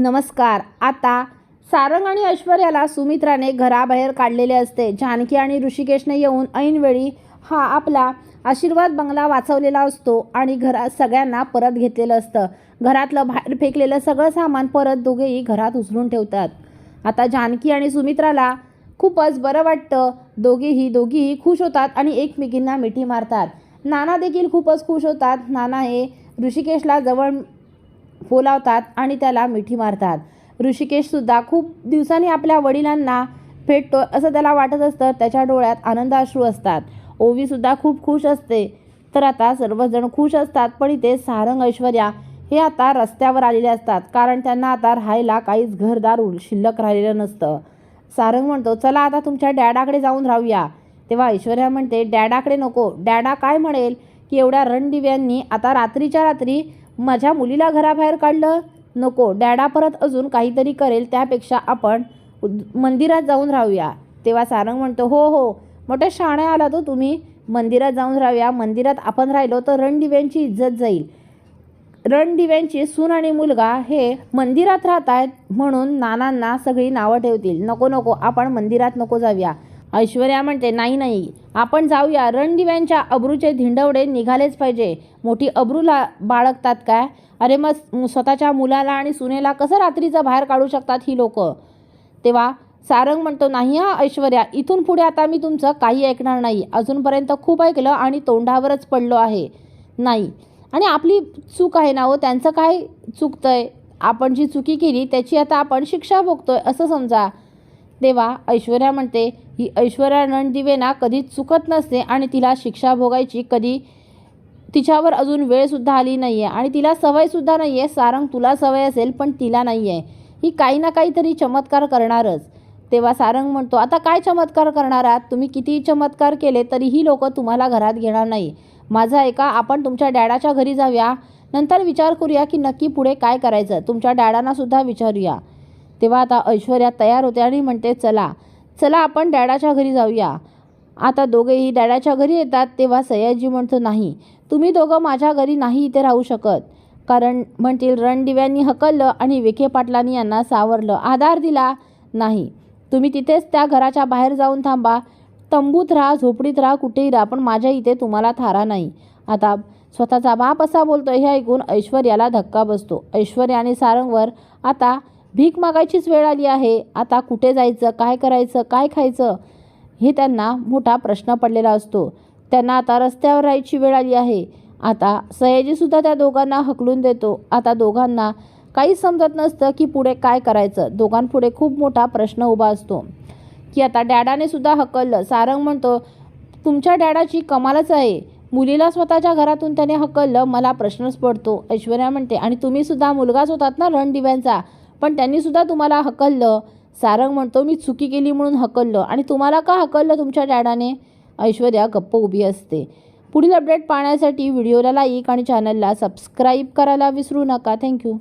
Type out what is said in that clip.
नमस्कार. आता सारंग आणि ऐश्वर्याला सुमित्राने घराबाहेर काढलेले असते. जानकी आणि ऋषिकेशने येऊन ऐनवेळी हा आपला आशीर्वाद बंगला वाचवलेला असतो आणि घरात सगळ्यांना परत घेतलेलं असतं. घरातलं बाहेर फेकलेलं सगळं सामान परत दोघेही घरात उचलून ठेवतात. आता जानकी आणि सुमित्राला खूपच बरं वाटतं. दोघेही दोघीही खुश होतात आणि एकमेकींना मिठी मारतात. नाना देखील खूपच खुश होतात. नाना हे ऋषिकेशला जवळ बोलावतात आणि त्याला मिठी मारतात. ऋषिकेशसुद्धा खूप दिवसांनी आपल्या वडिलांना भेटतो असं त्याला वाटत असतं. त्याच्या डोळ्यात आनंदाश्रू असतात. ओवीसुद्धा खूप खुश असते. तर आता सर्वजण खुश असतात पण इथे सारंग ऐश्वर्या हे आता रस्त्यावर आलेले असतात. कारण त्यांना आता राहायला काहीच घरदार शिल्लक राहिलेलं नसतं. सारंग म्हणतो चला आता तुमच्या डॅडाकडे जाऊन राहूया. तेव्हा ऐश्वर्या म्हणते डॅडाकडे नको. डॅडा काय म्हणेल की एवढ्या रणदिव्यांनी आता रात्रीच्या रात्री माझ्या मुलीला घराबाहेर काढलं? नको डॅडा परत अजून काहीतरी करेल त्यापेक्षा आपण मंदिरात जाऊन राहूया. तेव्हा सारंग म्हणतो हो हो मोठ्या शाण्या आला तो तुम्ही. मंदिरात जाऊन राहूया. मंदिरात आपण राहिलो तर रणदिव्यांची इज्जत जाईल. रणदिव्यांची सून आणि मुलगा हे मंदिरात राहत आहेत म्हणून नानांना सगळी नावं ठेवतील. नको नको आपण मंदिरात नको जाऊया. ऐश्वर्या म्हणते नाही नाही. आपण जाऊया. रणदिव्यांच्या अब्रूचे धिंडवडे निघालेच पाहिजे. मोठी अब्रूला बाळगतात काय? अरे मग स्वतःच्या मुलाला आणि सुनेला कसं रात्रीचं बाहेर काढू शकतात ही लोक? तेव्हा सारंग म्हणतो नाही हा ऐश्वर्या. इथून पुढे आता मी तुमचं काही ऐकणार नाही. अजूनपर्यंत खूप ऐकलं आणि तोंडावरच पडलो आहे. नाही. आणि आपली चूक आहे ना हो? त्यांचं काय चुकतंय? आपण जी चुकी केली त्याची आता आपण शिक्षा भोगतोय असं समजा. तेव्हा ऐश्वर्या म्हणते ही ऐश्वर्या रणदिवे ना कधीच चुकत नसते आणि तिला शिक्षा भोगायची कधी तिच्यावर अजून वेळसुद्धा आली नाही आहे आणि तिला सवयसुद्धा नाही आहे सारंग तुला सवय असेल पण तिला नाही आहे ही काही ना काहीतरी चमत्कार करणारच. तेव्हा सारंग म्हणतो आता काय चमत्कार करणार आहात? तुम्ही कितीही चमत्कार केले तरीही लोक तुम्हाला घरात घेणार नाही. माझं ऐका आपण तुमच्या डॅडाच्या घरी जाऊया. नंतर विचार करूया की नक्की पुढे काय करायचं. तुमच्या डॅडांनासुद्धा विचारूया. तेव्हा आता ऐश्वर्या तयार होते आणि म्हणते चला चला आपण डॅडाच्या घरी जाऊया. आता दोघेही डॅडाच्या घरी येतात तेव्हा सयाजी म्हणतो नाही तुम्ही दोघं माझ्या घरी नाही इथे राहू शकत. कारण म्हणतील रणदिव्यांनी हकललं आणि विखे पाटलांनी यांना सावरलं. आधार दिला? नाही तुम्ही तिथेच त्या घराच्या बाहेर जाऊन थांबा. तंबूत राहा झोपडीत राहा कुठेही राहा पण माझ्या इथे तुम्हाला थारा नाही. आता स्वतःचा बाप असा बोलतो हे ऐकून ऐश्वर्याला धक्का बसतो. ऐश्वर्या आणि सारंगवर आता भीक मागायचीच वेळ आली आहे. आता कुठे जायचं काय करायचं काय खायचं? हे त्यांना मोठा प्रश्न पडलेला असतो. त्यांना आता रस्त्यावर राहायची वेळ आली आहे. आता सयाजीसुद्धा त्या दोघांना हकलून देतो. आता दोघांना काहीच समजत नसतं की पुढे काय करायचं. दोघांपुढे खूप मोठा प्रश्न उभा असतो. की आता डॅडाने सुद्धा हकललं. सारंग म्हणतो तुमच्या डॅडाची कमालच आहे. मुलीला स्वतःच्या घरातून त्याने हकललं. मला प्रश्नच पडतो. ऐश्वर्या म्हणते आणि तुम्हीसुद्धा मुलगाच होतात ना रणदिव्यांचा? पण त्यांनीसुद्धा तुम्हाला हकललं. सारंग म्हणतो मी चुकी केली म्हणून हकललं. आणि तुम्हाला का हकललं तुमच्या डॅडाने? ऐश्वर्या गप्प उभी असते. पुढील अपडेट पाहण्यासाठी व्हिडिओला लाईक आणि चॅनलला सबस्क्राईब करायला विसरू नका. थँक्यू